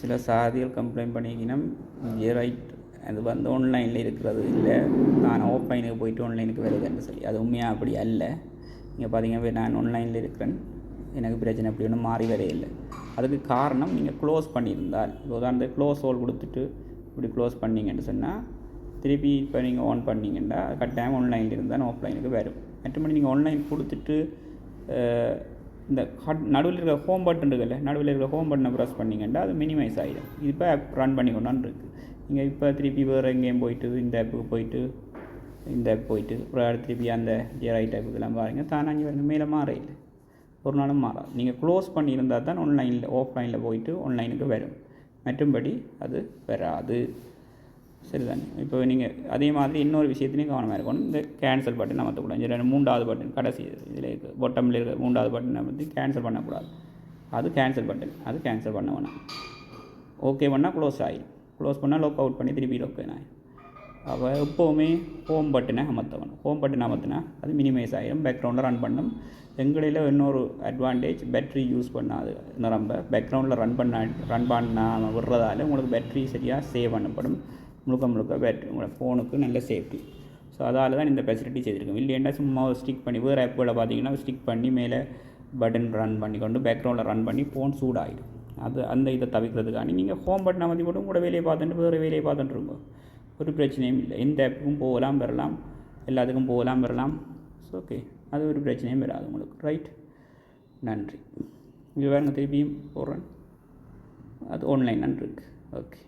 சில சாதிகள் கம்ப்ளைண்ட் பண்ணிக்கினோம் ஏ ரைட் அது வந்து ஆன்லைனில் இருக்கிறது இல்லை. நான் ஆஃப்லைனுக்கு போயிட்டு ஆன்லைனுக்கு வருதுன்னு சொல்லி அது உண்மையாக அப்படி அல்ல. நீங்கள் பார்த்தீங்கன்னா நான் ஆன்லைனில் இருக்கிறேன். எனக்கு பிரச்சனை அப்படி ஒன்றும் மாறி வரே இல்லை அதுக்கு காரணம் நீங்கள் க்ளோஸ் பண்ணியிருந்தால். இப்போ உதாரணத்துக்கு க்ளோஸ் ஹோல் கொடுத்துட்டு இப்படி க்ளோஸ் பண்ணீங்கன்னு சொன்னால் திருப்பி இப்போ நீங்கள் ஆன் பண்ணிங்கன்னா கட்டாயம் ஆன்லைனில் இருந்தால் ஆஃப்லைனுக்கு வரும். மற்றபடி நீங்கள் ஆன்லைன் கொடுத்துட்டு இந்த ஹட் நடுவில் இருக்கிற ஹோம் பட்டன் இருக்குல்ல நடுவில் இருக்கிற ஹோம் பட்டனை ப்ரெஸ் பண்ணிங்கன்னா அது மினிமைஸ் ஆகிடும் இப்போ ஆப் ரன் பண்ணி கொண்டான்னு இருக்குது நீங்கள் இப்போ திருப்பி வேறு எங்கேயும் போயிட்டு இந்த ஆப்புக்கு போயிட்டு இந்த ஆப் போயிட்டு அப்புறம் திருப்பி அந்த ஜெரைட் ஆப்புக்கெல்லாம் பாருங்க தானே அங்கே மேலே மாறையில் ஒரு நாளும் மாறாது. நீங்கள் க்ளோஸ் பண்ணியிருந்தால் தான் ஆன்லைனில் ஆஃப்லைனில் போயிட்டு ஆன்லைனுக்கு வரும். மற்றும்படி அது வராது. சரிதானே? இப்போ நீங்கள் அதே மாதிரி இன்னொரு விஷயத்துலையும் கவனமாக இருக்கணும். இந்த கேன்சல் பட்டன் அமர்த்தக்கூடாது இதில் மூன்றாவது பட்டன் கடைசி இதில் இருக்குது பொட்டமில் இருக்கிற மூன்றாவது பட்டன் அமர்த்தி கேன்சல் பண்ணக்கூடாது. அது கேன்சல் பட்டன் அது கேன்சல் பண்ண வேணாம். ஓகே பண்ணால் க்ளோஸ் ஆகிடும் க்ளோஸ் பண்ணால் லோக் அவுட் பண்ணி திருப்பி லாக் ஆகிடும் அப்போ எப்போவுமே ஹோம் பட்டனை அமர்த்தணும். ஹோம் பட்டன் அமர்த்தினா அது மினிமைஸ் ஆகிடும் பேக்ரவுண்டில் ரன் பண்ணும். எங்களில் இன்னொரு அட்வான்டேஜ் பேட்ரி யூஸ் பண்ணாது. நிரம்ப பேக்ரவுண்டில் ரன் பண்ண ரன் பண்ணாமல் விடுறதால உங்களுக்கு பேட்ரி சரியாக சேவ் பண்ணப்படும். முழுக்க முழுக்க பேட்ரி உங்களோட ஃபோனுக்கு நல்ல சேஃப்டி ஸோ அதால் தான் இந்த ஃபெசிலிட்டி செய்திருக்கோம் இல்லைன்னா சும்மா ஸ்டிக் பண்ணி வேறு ஆப்புகளை பார்த்தீங்கன்னா ஸ்டிக் பண்ணி மேலே பட்டன் ரன் பண்ணி கொண்டு பேக்ரவுண்டில் ரன் பண்ணி ஃபோன் சூடாகிடும் அது அந்த இதை தவிர்க்கிறதுக்காண்டி நீங்கள் ஹோம் பட்டன் அமைதி போட்டு கூட வேலையை பார்த்துட்டு வேறு வேலையை பார்த்துட்டு இருக்கோம் ஒரு பிரச்சனையும் இல்லை. எந்த ஆப்புக்கும் போகலாம் வரலாம். எல்லாத்துக்கும் போகலாம் வரலாம். ஸோ ஓகே அது ஒரு பிரச்சனையும் வராது உங்களுக்கு. ரைட் நன்றி. இது வேறு திருப்பியும் போடுறேன். அது ஆன்லைன் நன்றி ஓகே